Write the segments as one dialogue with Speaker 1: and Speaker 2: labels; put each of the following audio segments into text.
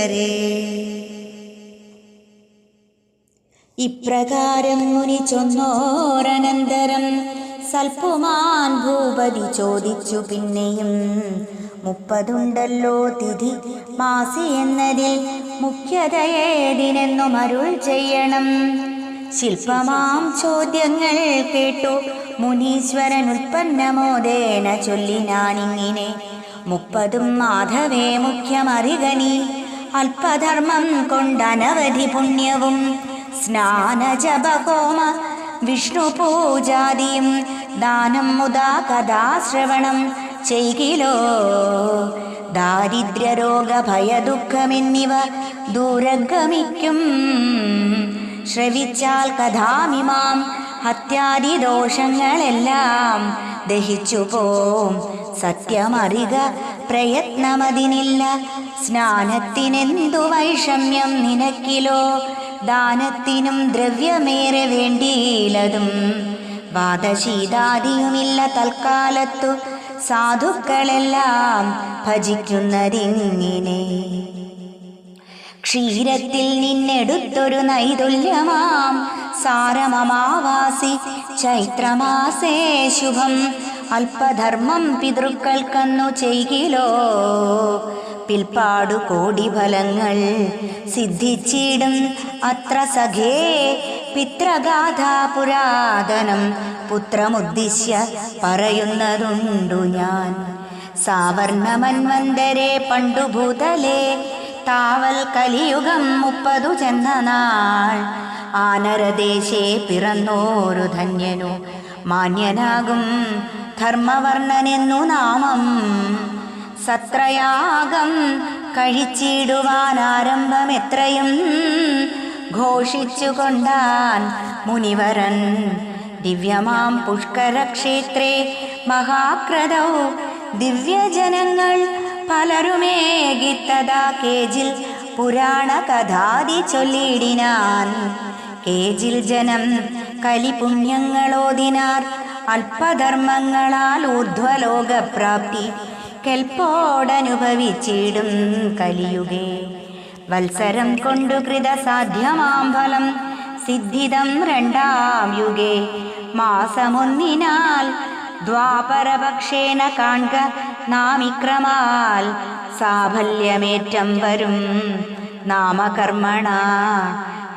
Speaker 1: ഹരേ ഇപ്രകാരം മുനി ചൊന്നോരനന്തരം സൽപ്പുമാൻ ഭൂപതി ചോദിച്ചു പിന്നെയും മുപ്പതുണ്ടല്ലോ തിഥി മാസി എന്നതിൽ മുഖ്യതയേതിനെന്നും അരുൾ ചെയ്യണം. ശില്പമാം ചോദ്യങ്ങൾ കേട്ടു മുനീശ്വരൻ ഉൽപ്പന്നമോദേന ചൊല്ലിനാനിങ്ങിനെ മുപ്പതും മാധവേ മുഖ്യമറികനി അല്പധർമ്മം കൊണ്ടനവധി പുണ്യവും സ്നാനജപഹോമ വിഷ്ണു പൂജാദിയും ദാനം മുതാ കഥാശ്രവണം ചെയ്കിലോ ദാരിദ്ര്യരോഗ ഭയദുഃഖമെന്നിവ ദൂരഗമിക്കും. ശ്രവിച്ചാൽ കഥാമിമാം ഹത്യാദി ദോഷങ്ങളെല്ലാം ദഹിച്ചു പോം സത്യമറിക പ്രയത്നമതിനില്ല. സ്നാനത്തിനെന്തു വൈഷമ്യം നിനക്കിലോ? ദാനത്തിനും ദ്രവ്യമേറെ വേണ്ടിയിലതും. വാദശീതാദിയുമില്ല തൽക്കാലത്തു. സാധുക്കളെല്ലാം ഭജിക്കുന്നതിങ്ങനെ. ക്ഷീരത്തിൽ നിന്നെടുത്തൊരു നൈതുല്യമാം സാരമമാവാസി ചൈത്രമാസേ ശുഭം. അല്പധർമ്മം പിതൃക്കൾക്കന്നു ചെയ്കിലോ പിൽപ്പാടു കോടി ഫലങ്ങൾ സിദ്ധിച്ചിടും അത്ര സഖേ. പിത്രഗാഥാ പുരാതനം പുത്രമുദ്ദിശ്യ പറയുന്നതുണ്ടു ഞാൻ. സാവർണമന്വന്തരെ പണ്ടു ഭൂതലേ താവൽ കലിയുഗം മുപ്പതു ചെന്ന നാൾ. ആനരദേശേ പിറന്നോരു ധന്യനു മാന്യനാകും ധർമ്മവർണനെന്നു നാമം. സത്രയാഗം കഴിച്ചിടുവാൻ ആരംഭം എത്രയും ഘോഷിച്ചുകൊണ്ടാൻ മുനിവരൻ ദിവ്യമാം പുഷ്കരക്ഷേത്രേ മഹാക്രതൗ ദിവ്യജനങ്ങൾ പലരുമേകിത്തതാ കേജിൽ പുരാണ കഥാതി ചൊല്ലിയിടിനാൻ. കേജിൽ ജനം കലിപുണ്യങ്ങളോദിനാർ അല്പധർമ്മങ്ങളാൽ ഊർധ്വലോകപ്രാപ്തി കെൽപ്പോടനുഭവിച്ചിടും കലിയുഗേ. വത്സരം കൊണ്ടു കൃത സാധ്യമാം ഫലം സിദ്ധിതം രണ്ടാം യുഗേ. മാസമൊന്നിനാൽ ദ്വാപരപക്ഷേന കാൺക നാമിക്രമാൽ സാഫല്യമേറ്റം വരും. നാമകർമ്മണ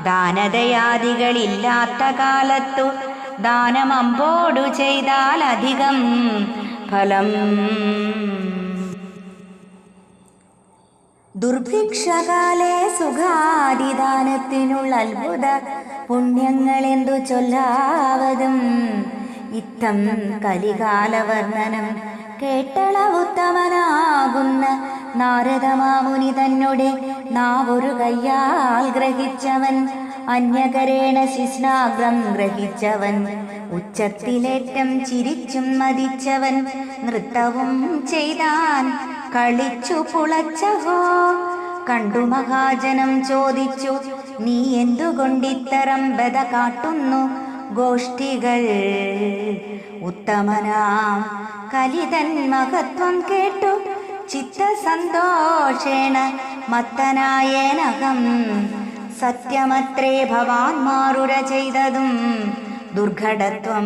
Speaker 1: ദാനദയാദികളില്ലാത്ത കാലത്തു ദാനമമ്പോടു ചെയ്താൽ അധികം ഫലം. ദുർഭിക്ഷകാലേ സുഖാദിദാനത്തിനുള്ള അത്ഭുത പുണ്യങ്ങളെന്തു ചൊല്ലാവതും? ഇത്തം കലികാലവർണനം കേട്ടള ഉത്തമനാകുന്ന നാരദമാമുനി തന്നോടെ നാവൊരു കയ്യാൽ ഗ്രഹിച്ചവൻ അന്യകരേണ ശിഷ്ണാഗ്രം ഗ്രഹിച്ചവൻ. ഉച്ചത്തിലേറ്റം ചിരിച്ചും മതിച്ചവൻ. നൃത്തവും ചെയ്താൻ കളിച്ചു പുളച്ചവോ? കണ്ടു മഹാജനം ചോദിച്ചു നീ എന്തുകൊണ്ടിത്തരം ബത കാട്ടുന്നു? ഗോഷ്ഠികൾ ഉത്തമനാം. കലിതൻ മഹത്വം കേട്ടു ചിത്തസന്തോഷേണ മത്തനായേനകം സത്യമത്രേ ഭവാൻമാറുര ചെയ്തതും ദുർഘടത്വം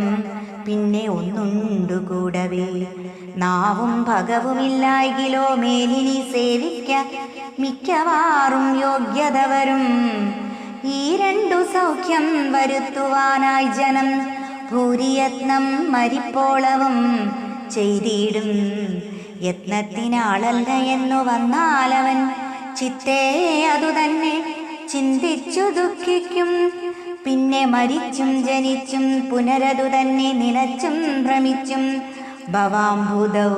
Speaker 1: പിന്നെ ഒന്നുണ്ടു കൂടവേ നാവും ഭഗവുമില്ലായികിലോ മേലിനി സേവിക്ക മിക്കവാറും യോഗ്യത വരും ഈ രണ്ടു സൗഖ്യം വരുത്തുവാനായി ജനം ഭൂരിയത്നം മരിപ്പോളവും ചെയ്തിടും. യത്നത്തിനാളല്ല എന്നു വന്നാലവൻ ചിത്തേ അതുതന്നെ ചിന്തിച്ചു ദുഃഖിക്കും. പിന്നെ മരിച്ചും ജനിച്ചും പുനരതു തന്നെ നിലച്ചും ഭ്രമിച്ചും ഭവാംഭുതോ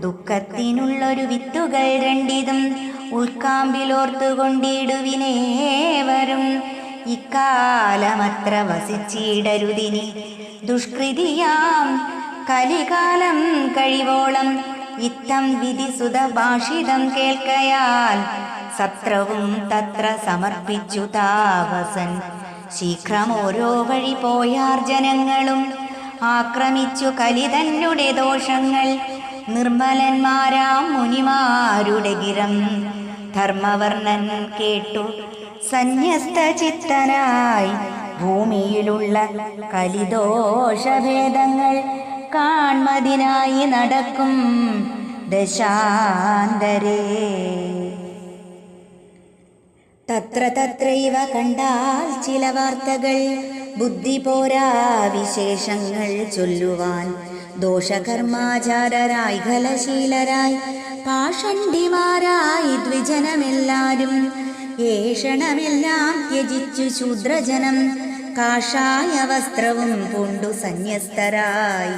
Speaker 1: ദുഃഖത്തിനുള്ളൊരു വിത്തുകൾ രണ്ടിതും ഉൾക്കാമ്പിലോർത്തുകൊണ്ടിടുവിനേവരും ഇക്കാലമത്ര വസിച്ചിടരുതിനി. ദുഷ്കൃതിയാം കലികാലം കഴിവോളം. ഇത്തം വിധി ഭാഷിതം കേൾക്കയാൽ സത്രവും തത്ര സമർപ്പിച്ചു താപസൻ ശീഘ്രം ഓരോ വഴി പോയാർജനങ്ങളും ആക്രമിച്ചു കലി തന്നെ ദോഷങ്ങൾ. നിർമ്മലന്മാരാം മുനിമാരുടെ ഗിരം ധർമ്മവർണൻ കേട്ടു. സന്യസ്ത ചിത്തനായി ഭൂമിയിലുള്ള കലിദോഷഭേദങ്ങൾ കാൺമതിനായി നടക്കും ദശാന്തരേ. തത്ര തത്രൈവ കണ്ടാൽ ചില വാർത്തകൾ. ബുദ്ധി പോരാ വിശേഷങ്ങൾ ചൊല്ലുവാൻ. ദോഷകർമാചാരരായി ഖലശീലരായി പാഷണ്ഡിമാരായി ദ്വിജനമെല്ലാരും. ഏഷണമെല്ലാം ത്യജിച്ചു ശൂദ്രജനം. കാഷായ വസ്ത്രവും പൂണ്ടു സന്യസ്തരായി.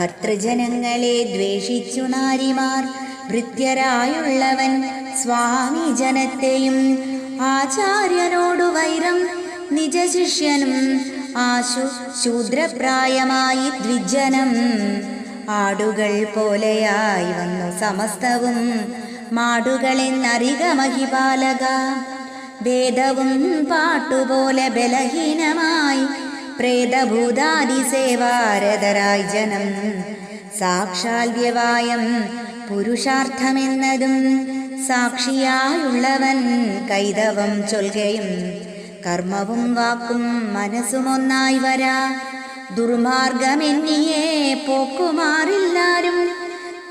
Speaker 1: ഭർത്തൃജനങ്ങളെ ദ്വേഷിച്ചു നാരിമാർ. ഭൃത്യരായുള്ളവൻ സ്വാമി ജനത്തെയും ആചാര്യനോടു വൈരം നിജശിഷ്യനും ആശു ശൂദ്രപ്രായമായി ദ്വിജനം. ആടുകൾ പോലെയായി വന്നു സമസ്തവും മാടുകളെന്നറിക മഹിപാലക വേദവും പാട്ടുപോലെ ബലഹീനമായി പ്രേതഭൂതാദി സേവാരതരായി ജനം. സാക്ഷാൽ വ്യവായം പുരുഷാർത്ഥമെന്നതും സാക്ഷിയായുള്ളവൻ കൈതവം ചൊൽകയും കർമ്മവും വാക്കും മനസ്സുമൊന്നായി വരാ. ദുർമാർഗമെന്നിയെ പോക്കുമാറില്ലാരും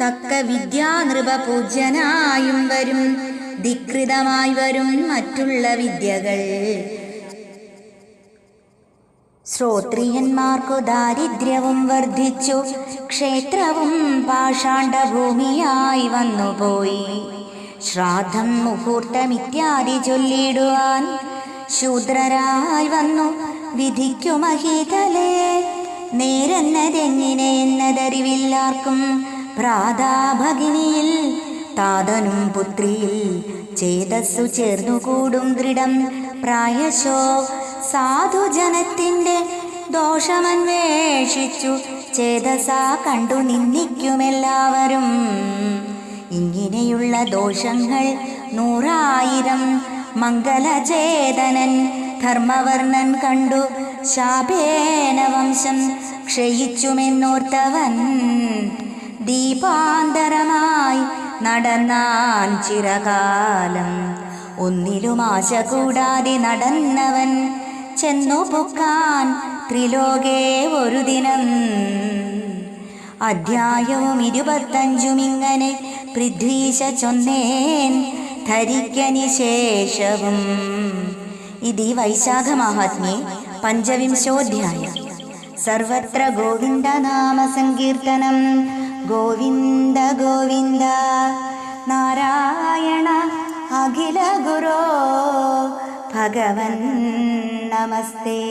Speaker 1: തക്ക വിദ്യാനൃപ പൂജ്യനായും വരും. ധികൃതമായി വരും മറ്റുള്ള വിദ്യകൾ. ശ്രോത്രിയന്മാർക്കു ദാരിദ്ര്യവും വർദ്ധിച്ചു. ക്ഷേത്രവും പാഷാണ്ഡഭൂമിയായി വന്നുപോയി. ശ്രാദ്ധം മുഹൂർത്തമിത്യാദി ചൊല്ലിടുവാൻ ശൂദ്രരായി വന്നു. വിധിക്കുമഹീതലേ നേരെന്നതെങ്ങനെ എന്നതറിവില്ലാർക്കും പ്രാതാഭഗിനിയിൽ താതനും പുത്രിയിൽ ചേതസ്സു ചേർന്നുകൂടും ദൃഢം. പ്രായശോ സാധുജനത്തിന്റെ ദോഷമന്വേഷിച്ചു. ചേതസാ കണ്ടു നിന്ദിക്കുമെല്ലാവരും. ഇങ്ങനെയുള്ള ദോഷങ്ങൾ നൂറായിരം. മംഗലചേതനൻ ധർമ്മവർണൻ കണ്ടു. ശാപേന വംശം ക്ഷയിച്ചുമെന്നോർത്തവൻ. ദീപാന്തരമായി നടന്നാൻ ചിരകാലം. ഒന്നിലും ആശ കൂടാതെ നടന്നവൻ. ചെന്നു പൊക്കാൻ ത്രിലോകേ ഒരു ദിനം. അധ്യായവും ഇരുപത്തഞ്ചും ഇങ്ങനെ പൃഥ്വീശ ചൊന്നേൻ ധരിക്കനി ശേഷവും. ഇതി വൈശാഖ മഹാത്മ്യേ പഞ്ചവിംശോധ്യായ. സർവത്ര ഗോവിന്ദ നാമ സങ്കീർത്തനം ഗോവിന്ദ ഗോവിന്ദ നാരായണ അഖില ഗുരോ ഭഗവൻ നമസ്തേ.